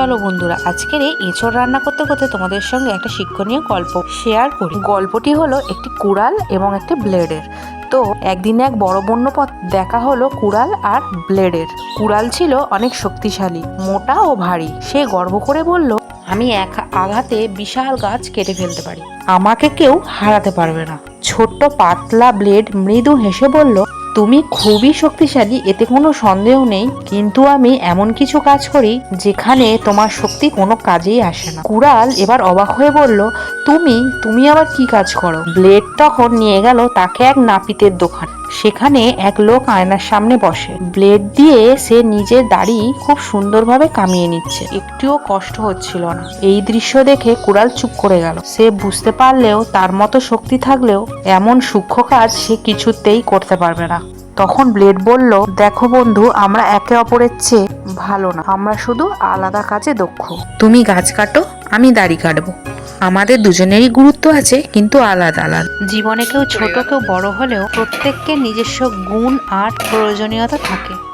চলো বন্ধুরা, আজকের এই এঁচড় রান্না করতে করতে তোমাদের সঙ্গে একটা শিক্ষণীয় গল্প শেয়ার করি। গল্পটি হলো একটি কুড়াল এবং একটি ব্লেডের। তো একদিন এক বড় বন্য পথ দেখা হলো কুড়াল আর ব্লেডের। কুড়াল ছিল অনেক শক্তিশালী, মোটা ও ভারী। সে গর্ব করে বলল, আমি এক আঘাতে বিশাল গাছ কেটে ফেলতে পারি। আমাকে কেউ হারাতে পারবে না। ছোট্ট পাতলা ব্লেড মৃদু হেসে বলল তুমি খুবই শক্তিশালী, এতে কোনো সন্দেহ নেই, কিন্তু আমি এমন কিছু কাজ করি যেখানে তোমার শক্তি কোনো কাজেই আসে না। কুড়াল এবার অবাক হয়ে বলল, তুমি তুমি আবার কি কাজ করো? ব্লেড তখন নিয়ে গেল তাকে এক নাপিতের দোকান। সেখানে এক লোক আয়নার সামনে বসে। ব্লেড দিয়ে সে নিজের দাড়ি খুব সুন্দরভাবে কামিয়ে নিচ্ছে। একটিও কষ্ট হচ্ছিল না। এই দৃশ্য দেখে কুড়াল চুপ করে গেল। সে বুঝতে পারলেও, তার মতো শক্তি থাকলেও, এমন সূক্ষ্ম কাজ সে কিছুতেই করতে পারবে না। তখন ব্লেড বলল, দেখো বন্ধু, আমরা একে অপরের চেয়ে ভালো না। আমরা শুধু আলাদা কাজে দক্ষ। তুমি গাছ কাটো, আমি দাড়ি কাটবো। আমাদের দুজনেরই গুরুত্ব আছে, কিন্তু আলাদা আলাদা। জীবনে কেউ ছোট, কেউ বড় হলেও প্রত্যেককে নিজস্ব গুণ আর প্রয়োজনীয়তা থাকে।